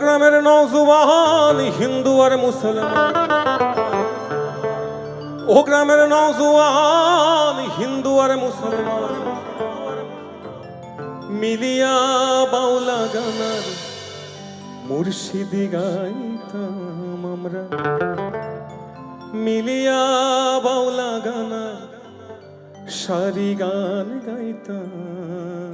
গ্রামের নৌজুয়ান হিন্দু আর মুসলমান। ও গ্রামের নৌজুয়ান হিন্দু আর মুসলমান। মিলিয়া বাউলা গানার মুর্শিদি গাইতাম আমরা। মিলিয়া বাউলা গানার সারি গান গাইতাম।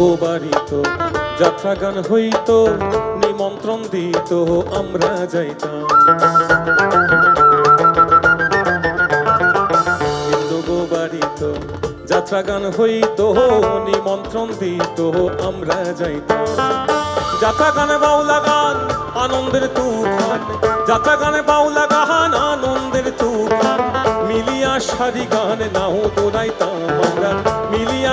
বাড়িত যাত্রা গান হইত, নিমন্ত্রণ দিত, আমরা যাইতাম। যাত্রা গান হইত, নিমন্ত্রণ দিত, আমরা যাইতাম। যাত্রা গানে বাউলা গান, আনন্দের তুফান। যাত্রা গানে বাউলা গান, আনন্দের তুফান। মিলিয়া সারি গান, নাও মিলিয়া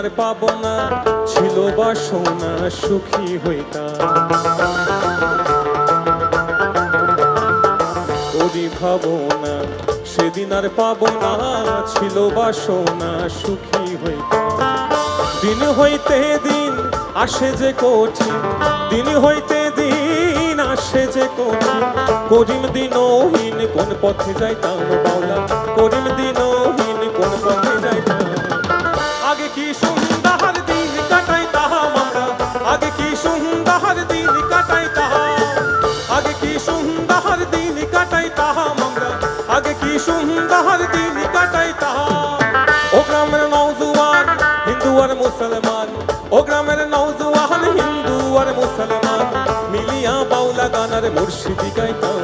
আর পাবো না, ছিল বাসনা সুখী হইতাম ওরে ভাবনা, সেদিন আর পাবো না, ছিল বাসনা সুখী হইতাম দিন হইতে দিন আসে যে কঠিন, দিন হইতে দিন আসে যে কঠিন। করিম দিনহীন কোন পথে যাইতাম বাউলা। সুন্দর দিন কাটাইতাম আমরা আগে কি সুন্দর দিন কাটাইতাম ও গ্রামের নওজুয়ান, হিন্দু আর মুসলমান। ও গ্রামের নওজুয়ান, হিন্দু আর মুসলমান। মিলিয়া বাউলা গানার মুর্শিদি গাইতাম।